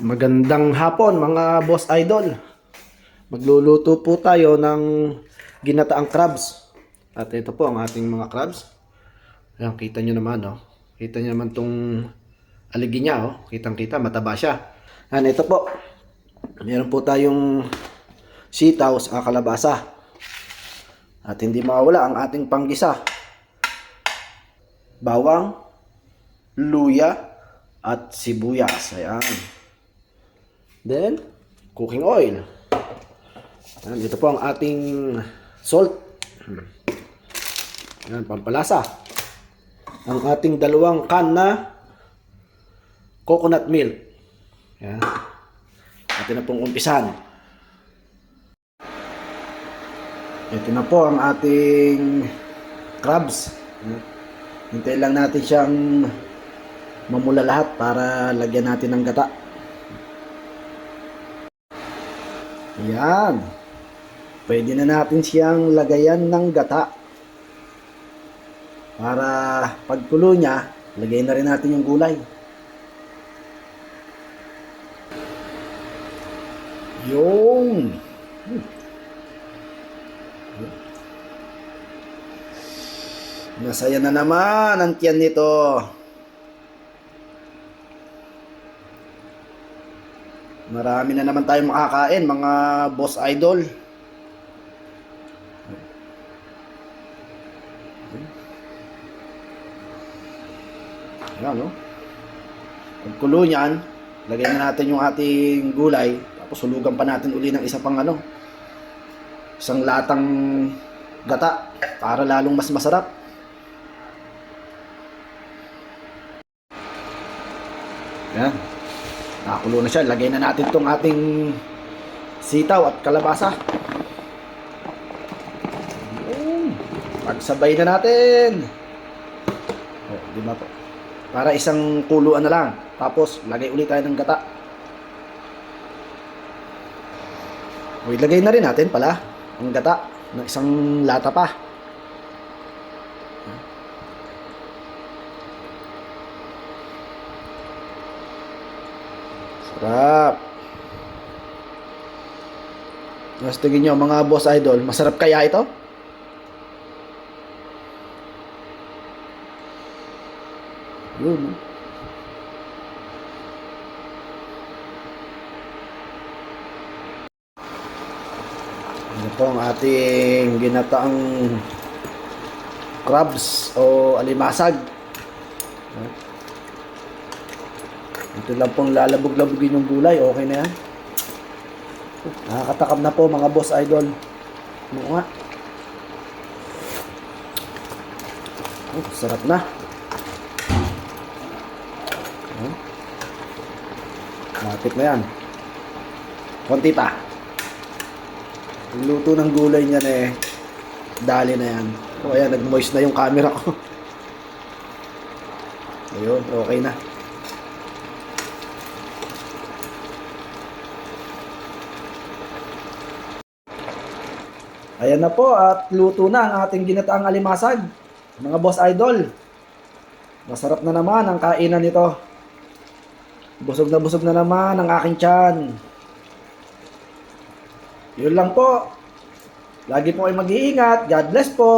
Magandang hapon mga boss idol. Magluluto po tayo ng ginataang crabs. At ito po ang ating mga crabs. Ayan, kita nyo naman, oh. Kita nyo naman tong aligi niya, oh. Kitang kita, mataba siya. Ayan, ito po. Meron po tayong sitaw sa kalabasa. At hindi mawala ang ating panggisa. Bawang, luya, at sibuyas. Ayan. Then, cooking oil. Ayan, ito po ang ating salt. Ayan, pampalasa. Ang ating dalawang can na coconut milk. Ayan. Atin na pong umpisan. Ito na po ang ating crabs. Ayan. Hintayin lang natin siyang mamula lahat para lagyan natin ng gata. Yan. Pwede na natin siyang lagayan ng gata. Para pagkulo niya, lagay na rin natin yung gulay. Yung. Nasaya na naman ang tiyan nito. Marami na naman tayong makakain, mga boss idol. Ayan, no? Pagkulo niyan, lagyan na natin yung ating gulay, tapos hulugan pa natin uli ng isa pang ano, isang latang gata, para lalong mas masarap. Yan. Nakakulo na siya. Lagay na natin tong ating sitaw at kalabasa. Yun. Pagsabay na natin. Oh, di ba po? Para isang kuluan na lang. Tapos, lagay ulit tayo ng gata. O, ilagay na rin natin pala ang gata ng isang lata pa. Sarap. Mas tingin nyo mga boss idol, masarap kaya ito? Yun. no? Ano po ang ating ginataang crabs o alimasag. Ito lang pong lalabog-labogin yung gulay. Okay na yan. Nakakatakam na po mga boss idol. Ano nga? Oh, sarap na. Oh. Malapit na yan. Konti pa. Yung luto ng gulay niyan eh. Dali na yan. O ayan, nag-moist na yung camera ko. Ayun, okay na. Ayan na po at luto na ang ating ginataang alimasag. Mga boss idol. Masarap na naman ang kainan nito. Busog na busog na naman ang aking tiyan. Yun lang po. Lagi po ay mag-iingat. God bless po.